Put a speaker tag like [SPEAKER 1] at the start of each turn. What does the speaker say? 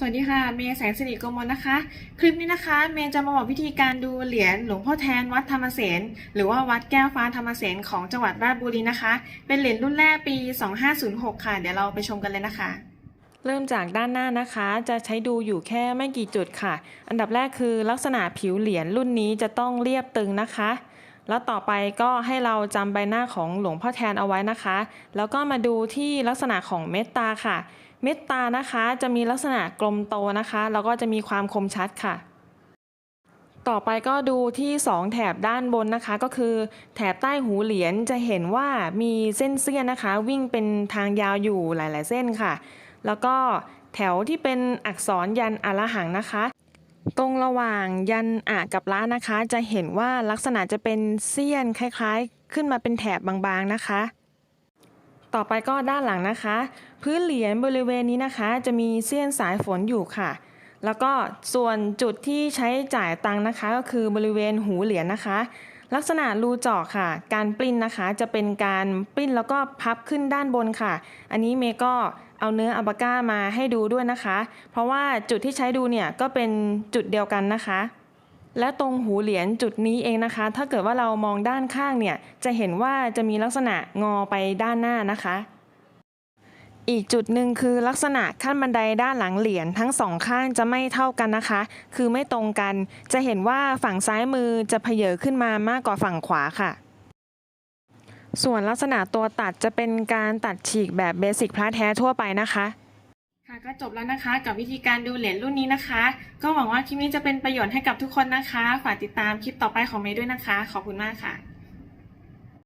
[SPEAKER 1] สวัสดีค่ะ เมย์แสงสิริโกมลนะคะ คลิปนี้นะคะ เมย์จะมาบอกวิธีการดูเหรียญหลวงพ่อแทนวัดธรรมเสนหรือว่าวัดแก้วฟ้าธรรมเสนของจังหวัดราชบุรีนะคะ เป็นเหรียญรุ่นแรกปี 2506 ค่ะ เดี๋ยวเราไปชมกันเลยนะคะ เริ่มจากด้านหน้านะคะ จะใช้ดูอยู่แค่ไม่กี่จุดค่ะ อันดับแรกคือลักษณะผิวเหรียญรุ่นนี้จะต้องเรียบตึงนะคะ แล้วต่อไปก็ให้เราจำใบหน้าของหลวงพ่อแทนเอาไว้นะคะ แล้วก็มาดูที่ลักษณะของเม็ดตาค่ะ เม็ดตานะคะจะมีลักษณะกลมโตนะคะ แล้วก็จะมีความคมชัดค่ะ ต่อไปก็ดูที่ 2 แถบด้านบนนะคะ ก็คือ แถบใต้หูเหรียญจะเห็นว่ามีเส้นเสี้ยนนะคะ วิ่งเป็นทางยาวอยู่หลาย ๆ เส้นค่ะ แล้วก็แถวที่เป็นอักษรยันอรหังนะคะ ตรงระหว่างยันอะกับละนะคะ จะเห็นว่าลักษณะจะเป็นเสี้ยนคล้ายๆ ขึ้นมาเป็นแถบบางๆนะคะ ต่อไปก็ด้านหลังนะคะ พื้นเหรียญบริเวณนี้นะคะ จะมีเสี้ยนสายฝนอยู่ค่ะ แล้วก็ส่วนจุดที่ใช้จ่ายตังค์นะคะ ก็คือบริเวณหูเหรียญนะคะ ลักษณะรูเจาะค่ะ การปริ้นนะคะจะเป็นการปริ้นแล้วก็พับขึ้นด้านบนค่ะ อันนี้เมย์ก็เอาเนื้ออัลปาก้ามาให้ดูด้วยนะคะ เพราะว่าจุดที่ใช้ดูเนี่ยก็เป็นจุดเดียวกันนะคะ และตรงหูเหรียญจุดนี้เองนะคะ ถ้าเกิดว่าเรามองด้านข้างเนี่ยจะเห็นว่าจะมีลักษณะงอไปด้านหน้านะคะ อีกจุดหนึ่งคือลักษณะขั้นบันไดด้านหลังเหรียญทั้งสองข้างจะไม่เท่ากันนะคะ คือไม่ตรงกัน จะเห็นว่าฝั่งซ้ายมือจะเพเยอขึ้นมามากกว่าฝั่งขวาค่ะ ส่วนลักษณะตัวตัดจะเป็นการตัดฉีกแบบเบสิกพระแท้ทั่วไปนะคะค่ะก็จบแล้วนะคะกับวิธีการดูเหรียญรุ่นนี้นะคะ ก็หวังว่าคลิปนี้จะเป็นประโยชน์ให้กับทุกคนนะคะ ฝากติดตามคลิปต่อไปของเมย์ด้วยนะคะ ขอบคุณมากค่ะ